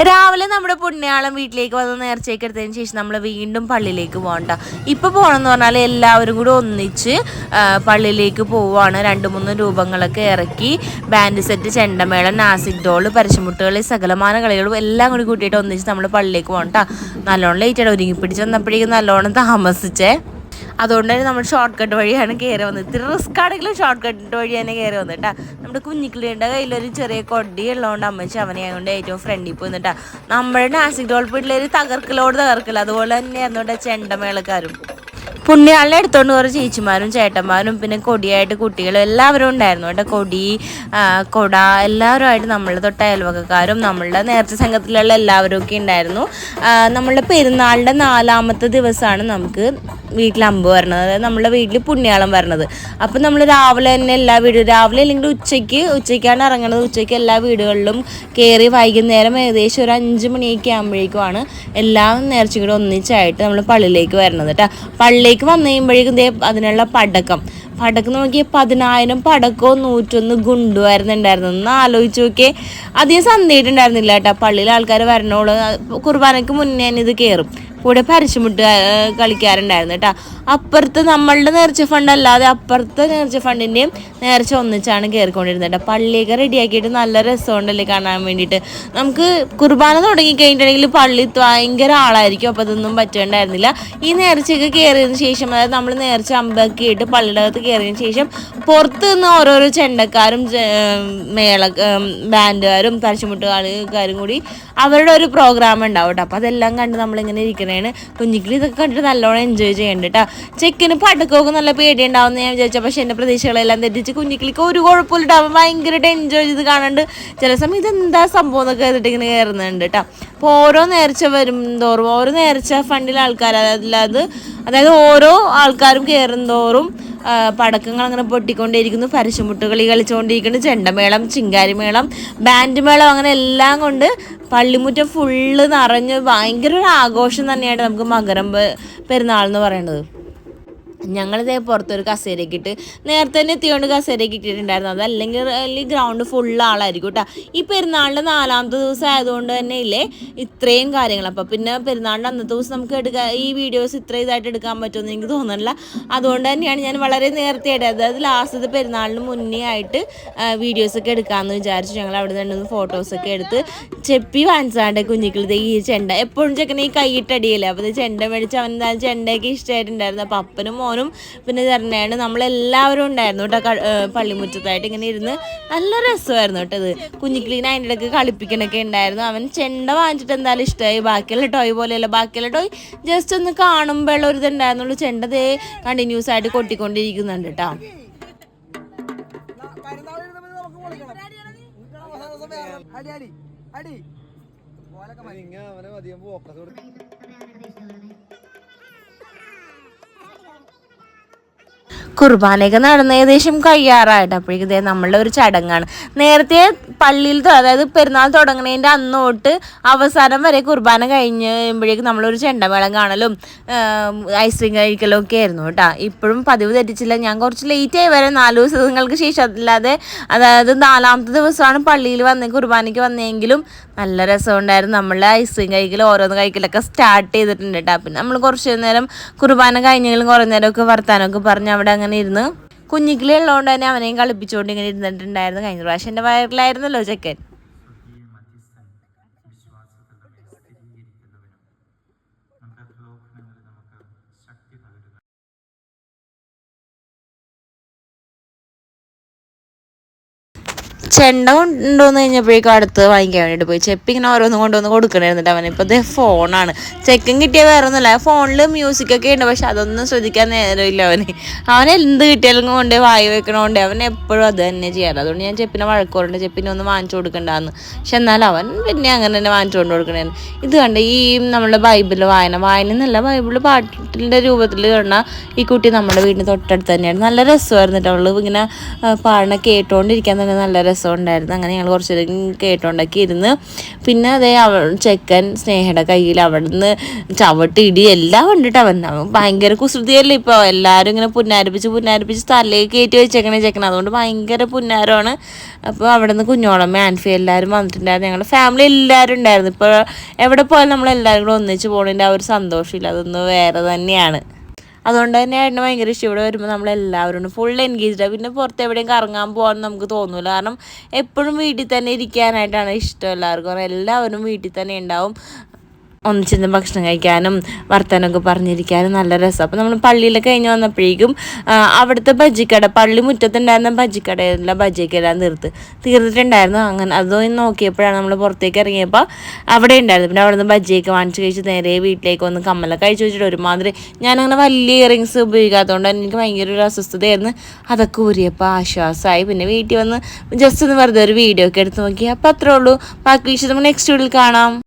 രാവിലെ നമ്മുടെ പുണ്യാളം വീട്ടിലേക്ക് വന്ന് നേർച്ചയൊക്കെ എടുത്തതിന് ശേഷം നമ്മൾ വീണ്ടും പള്ളിയിലേക്ക് പോകണ്ട ഇപ്പോൾ പോകണമെന്ന് പറഞ്ഞാൽ എല്ലാവരും കൂടി ഒന്നിച്ച് പള്ളിയിലേക്ക് പോവുകയാണ് രണ്ട് മൂന്ന് രൂപങ്ങളൊക്കെ ഇറക്കി ബാൻഡ് സെറ്റ് ചെണ്ടമേളം നാസിക് ഡോൾ പരശുമുട്ടുകൾ സകലമാന കളികളും എല്ലാം കൂടി കൂട്ടിയിട്ട് ഒന്നിച്ച് നമ്മൾ പള്ളിയിലേക്ക് പോകണം കേട്ടോ നല്ലോണം ലേറ്റായിട്ട് ഒരുങ്ങി പിടിച്ച് വന്നപ്പോഴേക്കും നല്ലോണം താമസിച്ചേ. അതുകൊണ്ട് തന്നെ നമ്മൾ ഷോർട്ട് കട്ട് വഴിയാണ് കയറി വന്നത്. ഇത്തിരി റിസ്ക് ആണെങ്കിലും ഷോർട്ട് കട്ട് വഴി തന്നെ കയറി വന്നത് കേട്ടോ നമ്മുടെ കുഞ്ഞിക്കിളിയുടെ കയ്യിലൊരു ചെറിയ കൊടി ഉള്ളതുകൊണ്ട് അമ്മച്ചി അവനെ ആയതുകൊണ്ട് ഏറ്റവും ഫ്രണ്ടിൽ പോയി നിന്നിട്ടാ നമ്മുടെ നാസിക് ഡോൾ പിള്ളേർ തകർക്കലോട് തകർക്കല. അതുപോലെ തന്നെയായിരുന്നു കേട്ടോ ചെണ്ടമേളക്കാരും. പുണ്യാളിനെ എടുത്തോണ്ട് കുറേ ചേച്ചിമാരും ചേട്ടന്മാരും പിന്നെ കൊടിയായിട്ട് കുട്ടികളും എല്ലാവരും ഉണ്ടായിരുന്നു കേട്ടോ. കൊടി കൊട എല്ലാവരുമായിട്ട് നമ്മളുടെ തൊട്ട നമ്മളുടെ നേർച്ച സംഘത്തിലുള്ള എല്ലാവരും ഒക്കെ ഉണ്ടായിരുന്നു. നമ്മളുടെ പെരുന്നാളിന്റെ നാലാമത്തെ ദിവസമാണ് നമുക്ക് വീട്ടിൽ അമ്പ് വരണത്. അതായത് നമ്മുടെ വീട്ടിൽ പുണ്യാളം വരണത്. അപ്പം നമ്മൾ രാവിലെ തന്നെ എല്ലാ വീടും രാവിലെ അല്ലെങ്കിൽ ഉച്ചയ്ക്ക് ഉച്ചയ്ക്കാണ് ഇറങ്ങുന്നത് ഉച്ചയ്ക്ക് എല്ലാ വീടുകളിലും കയറി വൈകുന്നേരം ഏകദേശം ഒരു അഞ്ച് മണിയൊക്കെ ആകുമ്പോഴേക്കുമാണ് എല്ലാ നേർച്ചയും ഒന്നിച്ചായിട്ട് നമ്മൾ പള്ളിയിലേക്ക് വരണത് കേട്ടോ. പള്ളിയിലേക്ക് വന്നു കഴിയുമ്പോഴേക്കും ദേ അതിനുള്ള പടക്കം. പടക്കം നോക്കിയാൽ പതിനായിരം പടക്കവും നൂറ്റൊന്ന് ഗുണ്ടുമായിരുന്നു ഉണ്ടായിരുന്നു ഒന്ന് ആലോചിച്ച് നോക്കിയേ അധികം സന്ധ്യയിട്ടുണ്ടായിരുന്നില്ല കേട്ടോ. പള്ളിയിൽ ആൾക്കാർ വരണോളൂ. കുർബാനയ്ക്ക് മുന്നേ ഇത് കയറും കൂടെ പരിശുമുട്ട് കളിക്കാറുണ്ടായിരുന്നു കേട്ടോ. അപ്പുറത്ത് നമ്മളുടെ നേർച്ച ഫണ്ട് അല്ലാതെ അപ്പുറത്തെ നേർച്ച ഫണ്ടിന്റെയും നേർച്ച ഒന്നിച്ചാണ് കയറിക്കൊണ്ടിരുന്നത് കേട്ടോ. പള്ളിയൊക്കെ റെഡിയാക്കിയിട്ട് നല്ല രസമുണ്ടല്ലേ കാണാൻ വേണ്ടിയിട്ട്. നമുക്ക് കുർബാന തുടങ്ങി കഴിഞ്ഞിട്ടുണ്ടെങ്കിൽ പള്ളി ഭയങ്കര ആളായിരിക്കും അപ്പോൾ അതൊന്നും പറ്റേണ്ടായിരുന്നില്ല. ഈ നേർച്ചയൊക്കെ കയറിയതിന് ശേഷം അതായത് നമ്മൾ നേർച്ച അമ്പക്കിയിട്ട് പള്ളിയുടെ അകത്ത് കയറിയതിന് ശേഷം പുറത്ത് നിന്ന് ഓരോരോ ചെണ്ടക്കാരും മേള ബാൻഡുകാരും പരശുമുട്ടുകാരും കൂടി അവരുടെ ഒരു പ്രോഗ്രാം ഉണ്ടാവും കേട്ടോ. അപ്പോൾ അതെല്ലാം കണ്ട് നമ്മളിങ്ങനെ ഇരിക്കണേണ് കുഞ്ഞിക്കിളി ഇതൊക്കെ കണ്ടിട്ട് നല്ലോണം എൻജോയ് ചെയ്യേണ്ട കേട്ടോ ചെക്കിന് പടക്കമൊക്കെ നല്ല പേടി ഉണ്ടാവും ഞാൻ വിചാരിച്ച. പക്ഷെ എന്റെ പ്രതീക്ഷകളെല്ലാം തെറ്റിച്ച് കുഞ്ഞിക്കിളിക്ക് ഒരു കുഴപ്പമില്ല അവൻ ഭയങ്കരമായിട്ട് എൻജോയ് ചെയ്ത് കാണുന്നുണ്ട് ചില സമയം ഇതെന്താ സംഭവം എന്നൊക്കെ ചെയ്തിട്ട് ഇങ്ങനെ കയറുന്നുണ്ട് കേട്ടോ അപ്പോൾ ഓരോ നേർച്ച വരും തോറും. ഓരോ നേർച്ച ഫണ്ടിലെ ആൾക്കാർ അതായത് അതായത് ഓരോ ആൾക്കാരും കയറും തോറും പടക്കങ്ങൾ അങ്ങനെ പൊട്ടിക്കൊണ്ടേയിരിക്കുന്നു പരശുമുട്ടുകളി കളിച്ചുകൊണ്ടിരിക്കുന്നു ചെണ്ടമേളം ചിങ്കാരിമേളം ബാൻഡ് മേളം അങ്ങനെ എല്ലാം കൊണ്ട് പള്ളിമുറ്റം ഫുള്ള് നിറഞ്ഞ് ഭയങ്കര ഒരു ആഘോഷം തന്നെയായിട്ട് നമുക്ക് മകരം പെരുന്നാൾ എന്ന് പറയുന്നത്. ഞങ്ങളിതേ പുറത്തൊരു കസേരയ്ക്ക് ഇട്ട് നേരത്തെ തന്നെ എത്തിയോണ്ട് കസേരയ്ക്ക് ഇട്ടിട്ടുണ്ടായിരുന്നു. അതല്ലെങ്കിൽ ഗ്രൗണ്ട് ഫുൾ ആളായിരിക്കും കേട്ടോ ഈ പെരുന്നാളിന്റെ നാലാമത്തെ ദിവസം ആയതുകൊണ്ട് തന്നെ ഇല്ലേ? ഇത്രയും കാര്യങ്ങൾ. അപ്പോൾ പിന്നെ പെരുന്നാളിന്റെ അന്നത്തെ ദിവസം നമുക്ക് എടുക്കാൻ ഈ വീഡിയോസ് ഇത്ര ഇതായിട്ട് എടുക്കാൻ പറ്റുമെന്ന് എനിക്ക് തോന്നുന്നില്ല. അതുകൊണ്ട് തന്നെയാണ് ഞാൻ വളരെ നേരത്തെ ആയിട്ട് അതായത് ലാസ്റ്റത്തെ പെരുന്നാളിന് മുന്നേ ആയിട്ട് വീഡിയോസൊക്കെ എടുക്കാമെന്ന് വിചാരിച്ചു. ഞങ്ങൾ അവിടെ നിന്ന് ഫോട്ടോസൊക്കെ എടുത്ത് ചെപ്പി വാങ്ങിച്ചാണ്ട് കുഞ്ഞിക്കിളത്തെ ഈ ചെണ്ട. എപ്പോഴും ചെക്കനെ ഈ കൈയിട്ടടിയല്ലേ അപ്പോൾ ചെണ്ട മേടിച്ച് അവൻ എന്താ ചെണ്ടയൊക്കെ ഇഷ്ടമായിട്ടുണ്ടായിരുന്നു. അപ്പോൾ അപ്പനും മോനും പിന്നെ ചെറിയാണ് നമ്മളെല്ലാവരും ഉണ്ടായിരുന്നു കേട്ടോ പള്ളിമുറ്റത്തായിട്ട്. ഇങ്ങനെ ഇരുന്ന് നല്ല രസമായിരുന്നു കേട്ടോ ഇത്. കുഞ്ഞിക്കിളീനെ അതിന്റെ ഇടയ്ക്ക് കളിപ്പിക്കണൊക്കെ ഉണ്ടായിരുന്നു. അവൻ ചെണ്ട വാങ്ങിച്ചിട്ട് എന്തായാലും ഇഷ്ടമായി. ബാക്കിയുള്ള ടോയ് പോലെയല്ല. ബാക്കിയുള്ള ടോയ് ജസ്റ്റ് ഒന്ന് കാണുമ്പോഴുള്ള ഒരു ഇതുണ്ടായിരുന്നുള്ളൂ. ചെണ്ട ദേ കണ്ടിന്യൂസ് ആയിട്ട് കൊട്ടിക്കൊണ്ടിരിക്കുന്നുണ്ട് കേട്ടോ. അടി അടി അടി. അധികം ഫോക്കസ് കൊടുക്കും. കുർബാനയൊക്കെ നടന്ന് ഏകദേശം കഴിയാറായിട്ട്. അപ്പോഴേക്കും ഇതേ നമ്മളുടെ ഒരു ചടങ്ങാണ്. നേരത്തെ പള്ളിയിൽ അതായത് പെരുന്നാൾ തുടങ്ങുന്നതിന്റെ അന്ന് തൊട്ട് അവസാനം വരെ കുർബാന കഴിഞ്ഞ് കഴിയുമ്പോഴേക്കും നമ്മളൊരു ചെണ്ടമേളം കാണലും ഐസ്ക്രീം കഴിക്കലും ഒക്കെ ആയിരുന്നു കേട്ടോ. ഇപ്പോഴും പതിവ് തെറ്റിച്ചില്ല. ഞാൻ കുറച്ച് ലേറ്റ് ആയി വരെ. നാല് ദിവസങ്ങൾക്ക് ശേഷം അല്ലാതെ അതായത് നാലാമത്തെ ദിവസമാണ് പള്ളിയിൽ വന്ന് കുർബാനയ്ക്ക് വന്നെങ്കിലും നല്ല രസമുണ്ടായിരുന്നു. നമ്മൾ ഐസ്ക്രീം കഴിക്കൽ ഓരോന്ന് കഴിക്കലൊക്കെ സ്റ്റാർട്ട് ചെയ്തിട്ടുണ്ട് കേട്ടോ പിന്നെ നമ്മൾ കുറച്ച് നേരം കുർബാന കഴിഞ്ഞെങ്കിലും കുറേ നേരമൊക്കെ വർത്താനമൊക്കെ പറഞ്ഞ് അവിടെ അങ്ങനെ ഇരുന്ന് കുഞ്ഞിക്കിളി ഉള്ളതുകൊണ്ട് തന്നെ അവനെയും കളിപ്പിച്ചുകൊണ്ട് ഇങ്ങനെ ഇരുന്നിട്ടുണ്ടായിരുന്നു കഴിഞ്ഞ പ്രാവശ്യം. എന്റെ വയറിലായിരുന്നല്ലോ ചെക്കൻ. ചെണ്ട കൊണ്ടുവന്ന് കഴിഞ്ഞപ്പോഴേക്കും അടുത്ത് വാങ്ങിക്കാൻ വേണ്ടിയിട്ട് പോയി. ചെപ്പി ഇങ്ങനെ ഓരോന്നും കൊണ്ടുവന്ന് കൊടുക്കണായിരുന്നിട്ട് അവൻ ഇപ്പോൾ ഇത് ഫോണാണ്. ചെക്കൻ കിട്ടിയ വേറെ ഒന്നുമില്ല. ഫോണിൽ മ്യൂസിക്കൊക്കെ ഉണ്ട്. പക്ഷെ അതൊന്നും ശ്രദ്ധിക്കാൻ നേരമില്ല അവന്. അവൻ എന്ത് കിട്ടിയാലും കൊണ്ട് വായി വെക്കണോണ്ട് അവൻ എപ്പോഴും അത് തന്നെ ചെയ്യാറ്. അതുകൊണ്ട് ഞാൻ ചെപ്പിനെ വഴക്കോറുണ്ട് ചെപ്പിനെ ഒന്ന് വാങ്ങിച്ചു കൊടുക്കണ്ടെന്ന്. പക്ഷെ എന്നാൽ അവൻ പിന്നെ അങ്ങനെ തന്നെ വാങ്ങിച്ചു കൊണ്ട് കൊടുക്കണേ ഇത് കണ്ട് ഈ നമ്മുടെ ബൈബിൾ വായന. വായന എന്നല്ല ബൈബിൾ പാട്ടിന്റെ രൂപത്തിൽ കണ്ട ഈ കുട്ടി നമ്മുടെ വീടിന് തൊട്ടടുത്ത് തന്നെയാണ്. നല്ല രസമായിരുന്നു അവൾ ഇങ്ങനെ പാടിനെ കേട്ടോണ്ടിരിക്കാൻ തന്നെ നല്ല രസമായിരുന്നു രസമുണ്ടായിരുന്നു. അങ്ങനെ ഞങ്ങൾ കുറച്ച് നേരം കേട്ടുണ്ടാക്കി ഇരുന്ന് പിന്നെ അതേ അവ ചെക്കൻ സ്നേഹയുടെ കയ്യിൽ അവിടുന്ന് ചവിട്ടി ഇടി എല്ലാം കണ്ടിട്ട് അവൻ ഭയങ്കര കുസൃതിയല്ലേ ഇപ്പോൾ എല്ലാവരും ഇങ്ങനെ പുന്നാരിപ്പിച്ച് പുന്നാരിപ്പിച്ച് തലയിൽ കയറ്റി വെച്ചേക്കണേ ചെക്കൻ അതുകൊണ്ട് ഭയങ്കര പുന്നാരമാണ്. അപ്പോൾ അവിടെ നിന്ന് കുഞ്ഞോളമ്മ ആൻഫി എല്ലാവരും വന്നിട്ടുണ്ടായിരുന്നു. ഞങ്ങളുടെ ഫാമിലി എല്ലാവരും ഉണ്ടായിരുന്നു. ഇപ്പോൾ എവിടെ പോയാലും നമ്മൾ എല്ലാവരും കൂടെ ഒന്നിച്ച് പോകണതിന്റെ ആ ഒരു സന്തോഷമില്ല. അതൊന്ന് വേറെ തന്നെയാണ്. അതുകൊണ്ട് തന്നെ ഏട്ടന് ഭയങ്കര ഇഷ്ടം. ഇവിടെ വരുമ്പോൾ നമ്മൾ എല്ലാവരും ഫുൾ എൻഗേജ്ഡ് പിന്നെ പുറത്ത് എവിടെയും കറങ്ങാൻ പോകാൻ നമുക്ക് തോന്നില്ല കാരണം എപ്പോഴും വീട്ടിൽ തന്നെ ഇരിക്കാനായിട്ടാണ് ഇഷ്ടം എല്ലാവർക്കും. എല്ലാവരും വീട്ടിൽ തന്നെ ഉണ്ടാവും. ഒന്നിച്ചിരുന്ന് ഭക്ഷണം കഴിക്കാനും വർത്തമാനമൊക്കെ പറഞ്ഞിരിക്കാനും നല്ല രസം. അപ്പോൾ നമ്മൾ പള്ളിയിലൊക്കെ കഴിഞ്ഞ് വന്നപ്പോഴേക്കും അവിടുത്തെ ബജിക്കട പള്ളി മുറ്റത്തുണ്ടായിരുന്ന ബജിക്കടയിലുള്ള ബജിയൊക്കെ എല്ലാം തീർത്ത് തീർന്നിട്ടുണ്ടായിരുന്നു. അങ്ങനെ അതും നോക്കിയപ്പോഴാണ് നമ്മൾ പുറത്തേക്ക് ഇറങ്ങിയപ്പോൾ അവിടെ ഉണ്ടായിരുന്നു. പിന്നെ അവിടെ നിന്ന് ബജിയൊക്കെ വാങ്ങിച്ച് കഴിച്ച് നേരെ വീട്ടിലേക്ക് വന്ന് കമ്മലൊക്കെ കഴിച്ച് വെച്ചിട്ട് ഒരുമാതിരി ഞാനങ്ങനെ വലിയ ഇയറിങ്സ് ഉപയോഗിക്കാത്തതുകൊണ്ട് എനിക്ക് ഭയങ്കര ഒരു അസ്വസ്ഥതയായിരുന്നു. അതൊക്കെ ഊരിയപ്പോൾ ആശ്വാസമായി. പിന്നെ വീട്ടിൽ വന്ന് ജസ്റ്റ് ഒന്ന് വെറുതെ ഒരു വീഡിയോ ഒക്കെ എടുത്ത് നോക്കി. അപ്പോൾ അത്രേ ഉള്ളൂ. ബാക്കി നമ്മൾ നെക്സ്റ്റ് വീഡിയോയിൽ കാണാം.